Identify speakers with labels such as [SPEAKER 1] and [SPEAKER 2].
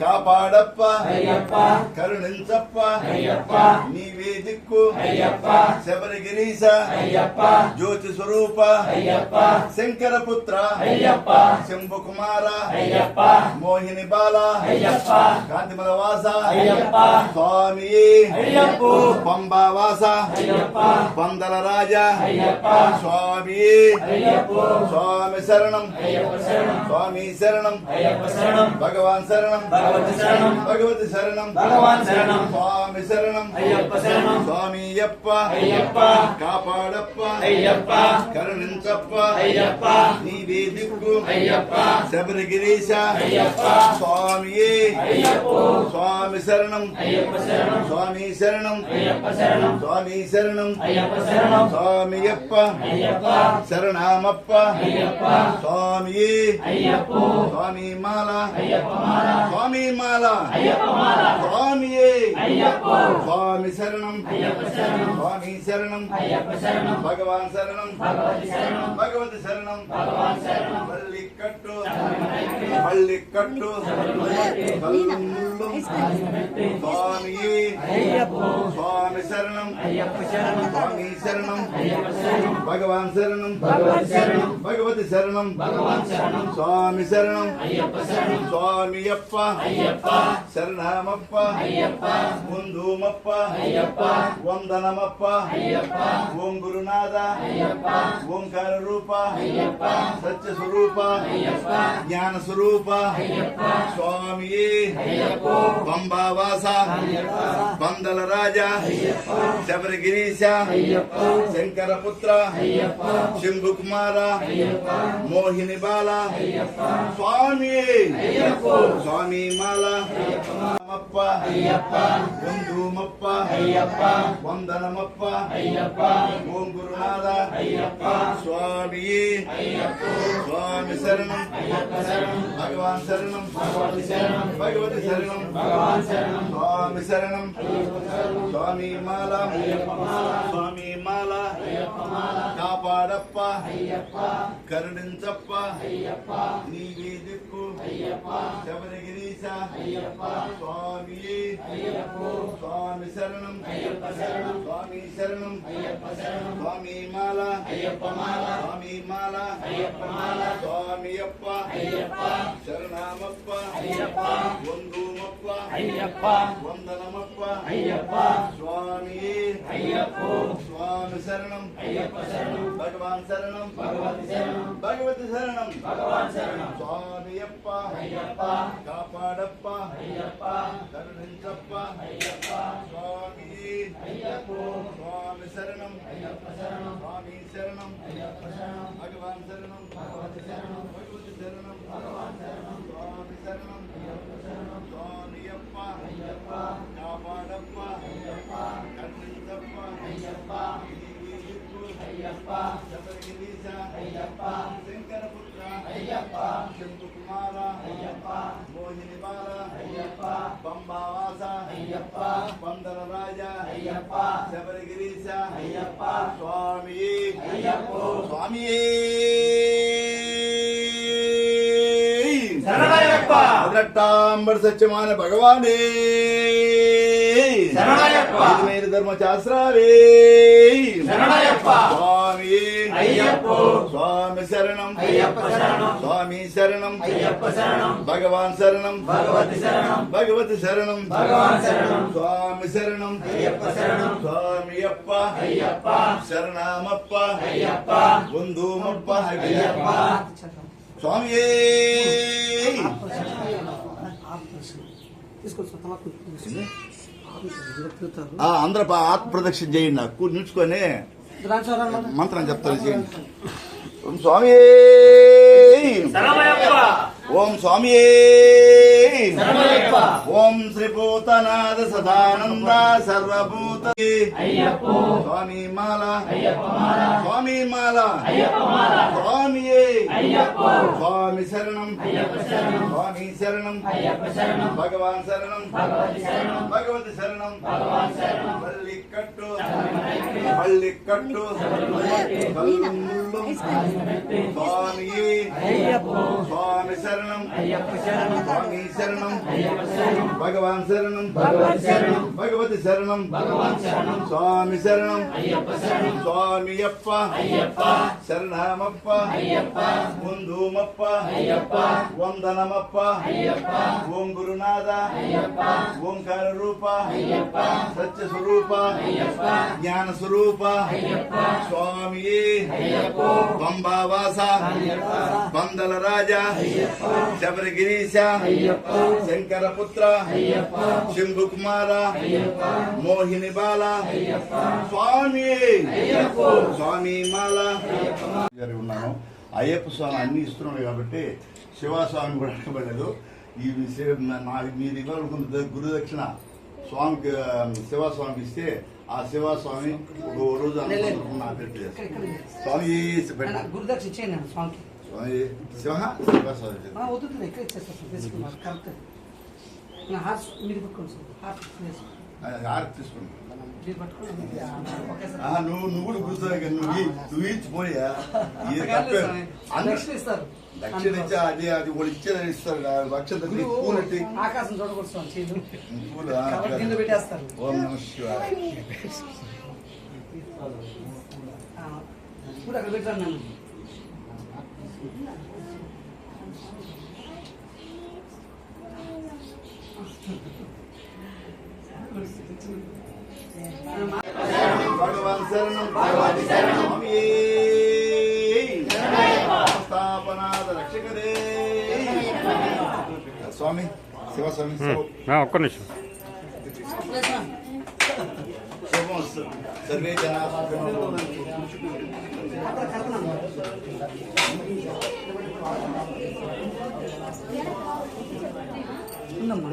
[SPEAKER 1] కాపాడప్ప. కరుణించప్ప. నీవే దిక్కు శబరిగిరీశ. జ్యోతి స్వరూప. శంకరపుత్ర. శంభు కుమార మోహిని బాల. కాంతిమల వాస. స్వామి పంబావాస పందల రాజా. స్వామి స్వామి శరణం స్వామి శరణం. భగవాన్ శరణం.
[SPEAKER 2] భగవాన్.
[SPEAKER 1] స్వామి శరణం.
[SPEAKER 2] అయ్యప్ప శరణం.
[SPEAKER 1] స్వామి స్వామి శరణం.
[SPEAKER 2] అయ్యప్ప శరణం.
[SPEAKER 1] స్వామి శరణం.
[SPEAKER 2] అయ్యప్ప శరణం.
[SPEAKER 1] స్వామి శరణం.
[SPEAKER 2] சரணம். ஐயப்ப
[SPEAKER 1] சரணம். சுவாமி
[SPEAKER 2] ஐயப்பா
[SPEAKER 1] ஐயப்பா
[SPEAKER 2] காப்பாடப்பா
[SPEAKER 1] ஐயப்பா
[SPEAKER 2] மாலா.
[SPEAKER 1] స్వామి శరణం.
[SPEAKER 2] అయ్యప్ప శరణం.
[SPEAKER 1] భగవాన్ శరణం.
[SPEAKER 2] భగవతి శరణం.
[SPEAKER 1] భగవతి శరణం.
[SPEAKER 2] భగవాన్ శరణం.
[SPEAKER 1] சுவாமியே சுவாமி
[SPEAKER 2] சரணம்
[SPEAKER 1] சுவாமி சரணம்
[SPEAKER 2] பகவான்
[SPEAKER 1] சரணம்
[SPEAKER 2] பகவதி
[SPEAKER 1] పంబావాస
[SPEAKER 2] అయ్యప్ప
[SPEAKER 1] పందల రాజా శబరిగిరీశ
[SPEAKER 2] అయ్యప్ప
[SPEAKER 1] శంకరపుత్ర శంభు కుమార మోహిని బాల స్వామి స్వామి మాల ವಂದನಮಪ್ಪ
[SPEAKER 2] ಅಯ್ಯಪ್ಪ
[SPEAKER 1] ವಂದೂಮಪ್ಪ
[SPEAKER 2] ಅಯ್ಯಪ್ಪ
[SPEAKER 1] ವಂದನಮಪ್ಪ
[SPEAKER 2] ಅಯ್ಯಪ್ಪ
[SPEAKER 1] ಓಂ ಗುರುನಾಥ
[SPEAKER 2] ಅಯ್ಯಪ್ಪ
[SPEAKER 1] ಸ್ವಾಮಿಯೇ
[SPEAKER 2] ಅಯ್ಯಪ್ಪ
[SPEAKER 1] ಸ್ವಾಮಿ ಶರಣಂ
[SPEAKER 2] ಅಯ್ಯಪ್ಪ ಶರಣಂ
[SPEAKER 1] ಭಗವಾನ್ ಶರಣಂ
[SPEAKER 2] ಭಗವತಿ ಶರಣಂ
[SPEAKER 1] ಭಗವತಿ ಶರಣಂ
[SPEAKER 2] ಭಗವಾನ್ ಶರಣಂ
[SPEAKER 1] ಸ್ವಾಮಿ ಶರಣಂ ಸ್ವಾಮಿ ಮಾಲಾ ಅಯ್ಯಪ್ಪ ಮಾಲಾ ಸ್ವಾಮಿ
[SPEAKER 2] ಮಾಲಾ
[SPEAKER 1] ಅಯ್ಯಪ್ಪ
[SPEAKER 2] ಮಾಲಾ
[SPEAKER 1] ಕಾಪಾಡಪ್ಪ ಅಯ್ಯಪ್ಪ
[SPEAKER 2] ಕರುಣಿಂಚಪ್ಪ
[SPEAKER 1] ಅಯ್ಯಪ್ಪ
[SPEAKER 2] ನೀವೇ
[SPEAKER 1] ದಿಕ್ಕು
[SPEAKER 2] ಅಯ್ಯಪ್ಪ
[SPEAKER 1] ಶಬರಿಗಿರೀಶ ಅಯ್ಯಪ್ಪ
[SPEAKER 2] ಸ್ವಾಮಿ சுவாமியே.
[SPEAKER 1] ஐயப்போ. சுவாமி
[SPEAKER 2] சரணம். ஐயப்ப
[SPEAKER 1] சரணம். சுவாமி
[SPEAKER 2] சரணம். ஐயப்ப
[SPEAKER 1] சரணம். சுவாமி
[SPEAKER 2] மாலா. ஐயப்ப
[SPEAKER 1] மாலா. சுவாமி
[SPEAKER 2] மாலா.
[SPEAKER 1] ஐயப்ப
[SPEAKER 2] மாலா.
[SPEAKER 1] சுவாமி
[SPEAKER 2] அப்பா
[SPEAKER 1] ஐயப்பா.
[SPEAKER 2] சரணாமப்பா.
[SPEAKER 1] ஐயப்பா.
[SPEAKER 2] ஒந்தூமப்பா
[SPEAKER 1] ஐயப்பா. வந்தனமப்பா.
[SPEAKER 2] ஐயப்பா. சுவாமியே.
[SPEAKER 1] ஐயப்போ. சுவாமி
[SPEAKER 2] சரணம். ஐயப்ப
[SPEAKER 1] சரணம். பகவான்
[SPEAKER 2] சரணம். பகவதி
[SPEAKER 1] சரணம். பகவதி
[SPEAKER 2] சரணம்.
[SPEAKER 1] பகவான்
[SPEAKER 2] சரணம்.
[SPEAKER 1] சுவாமி
[SPEAKER 2] அப்பா
[SPEAKER 1] ஐயப்பா.
[SPEAKER 2] காப்பாடப்பா.
[SPEAKER 1] ஐயப்பா. శరణం
[SPEAKER 2] అయ్యప్ప శరణం.
[SPEAKER 1] స్వామి శరణం.
[SPEAKER 2] అయ్యప్ప శరణం.
[SPEAKER 1] భగవాన్ శరణం.
[SPEAKER 2] భగవతి శరణం.
[SPEAKER 1] భగవతి శరణం. స్వామి శరణం. స్వామి
[SPEAKER 2] சௌந்தரராஜ
[SPEAKER 1] ஐயப்பா.
[SPEAKER 2] சபரகிரீச
[SPEAKER 1] ஐயப்பா.
[SPEAKER 2] சுவாமி.
[SPEAKER 1] ஐயப்போ. சுவாமியே. சரணயப்பா
[SPEAKER 2] பகவானே.
[SPEAKER 1] ఐదువేల ధర్మశాస్త్రాలే. స్వామి
[SPEAKER 2] అయ్యప్ప.
[SPEAKER 1] స్వామి శరణం.
[SPEAKER 2] అయ్యప్ప శరణం.
[SPEAKER 1] స్వామి శరణం.
[SPEAKER 2] అయ్యప్ప శరణం.
[SPEAKER 1] భగవాన్ శరణం.
[SPEAKER 2] భగవతి శరణం.
[SPEAKER 1] భగవతి శరణం.
[SPEAKER 2] భగవాన్ శరణం.
[SPEAKER 1] స్వామి శరణం.
[SPEAKER 2] అయ్యప్ప శరణం.
[SPEAKER 1] స్వామి అప్ప.
[SPEAKER 2] అయ్యప్ప.
[SPEAKER 1] శరణమప్ప.
[SPEAKER 2] అయ్యప్ప.
[SPEAKER 1] బంధుమప్ప
[SPEAKER 2] అయ్యప్ప.
[SPEAKER 1] స్వామి ఆ, అందరూ ఆత్మ ప్రదక్షిణ చేయండి నాకు. నిల్చుకొని మంత్రం చెప్తాను చేయండి. ఓం స్వామి. ఓం స్వామి. ఓం శ్రీ భూతనాథ సదానంద సర్వభూత
[SPEAKER 2] అయ్యప్ప
[SPEAKER 1] స్వామి మాల
[SPEAKER 2] అయ్యప్ప మాల
[SPEAKER 1] స్వామి మాల
[SPEAKER 2] అయ్యప్ప మాల
[SPEAKER 1] స్వామి
[SPEAKER 2] అయ్యప్ప
[SPEAKER 1] స్వామి శరణం
[SPEAKER 2] అయ్యప్ప శరణం
[SPEAKER 1] స్వామి శరణం
[SPEAKER 2] అయ్యప్ప శరణం
[SPEAKER 1] భగవాన్ శరణం
[SPEAKER 2] భగవతి శరణం
[SPEAKER 1] భగవతి శరణం
[SPEAKER 2] భగవాన్ శరణం
[SPEAKER 1] మళ్ళీ కట్టు మళ్ళీ కట్టు కళ్ళు
[SPEAKER 2] சுவாமி
[SPEAKER 1] சரணம் பகவான்
[SPEAKER 2] சரணம் பகவதி
[SPEAKER 1] சரணம் சுவாமி
[SPEAKER 2] சரணம் சுவாமி
[SPEAKER 1] அப்பா சரணமப்பா
[SPEAKER 2] முந்தூமப்பா வந்தனமப்பா
[SPEAKER 1] ஓம் குருநாதா
[SPEAKER 2] ஓம்கார ரூபா
[SPEAKER 1] சத்திய சுரூபா
[SPEAKER 2] ஞான சுரூபா
[SPEAKER 1] சுவாமியே
[SPEAKER 2] అయ్యప్ప.
[SPEAKER 1] పందల రాజా శబరిగిరీశ శంకరపుత్ర
[SPEAKER 2] అయ్యప్ప.
[SPEAKER 1] శంభు కుమార మోహిని బాల స్వామి. స్వామి మాల. ఉన్నాను. అయ్యప్ప స్వామి అన్ని ఇస్తున్నాడు కాబట్టి శివస్వామి కూడా అడగబడలేదు ఈ విషయం మీరు ఇవ్వాలనుకున్న గురు దక్షిణ స్వామికి శివస్వామికి ఇస్తే ఆ శివస్వామి ఒక రోజు పెట్టి చేస్తాను. స్వామి
[SPEAKER 3] గురుదక్ష ఇచ్చేయండి స్వామికి.
[SPEAKER 1] స్వామి శివ శివస్వామి
[SPEAKER 3] ఆ, వద్దు ఇక్కడ ఇచ్చేస్తారు తీసుకున్నారు కరెక్ట్. హార్ట్ మీరు పట్టుకోండి సార్ హార్ట్ వేసుకోండి.
[SPEAKER 1] ఆర్తి తీసుకుంటాను నువ్వు నువ్వు కూడా కూర్చోవాలి కదా, నువ్వు నువ్వు ఇచ్చి పోయా
[SPEAKER 3] దక్షిణ
[SPEAKER 1] ఇచ్చి? అది అది వాళ్ళు ఇచ్చేది ఇస్తారు పూలెట్టి
[SPEAKER 3] ఆకాశం చూడకూడదు పెట్టేస్తారు.
[SPEAKER 1] ఓం నమ శివాయ.
[SPEAKER 3] ఆ, ఇప్పుడు అక్కడ పెట్టాను నన్ను
[SPEAKER 1] భగవాన్ శరణం భగవతి శరణం స్థాపనాద రక్షకరే స్వామి శివస్వామి
[SPEAKER 4] ఒక్క నిమిషం
[SPEAKER 1] సర్వే జనా
[SPEAKER 3] ఉందమ్మా.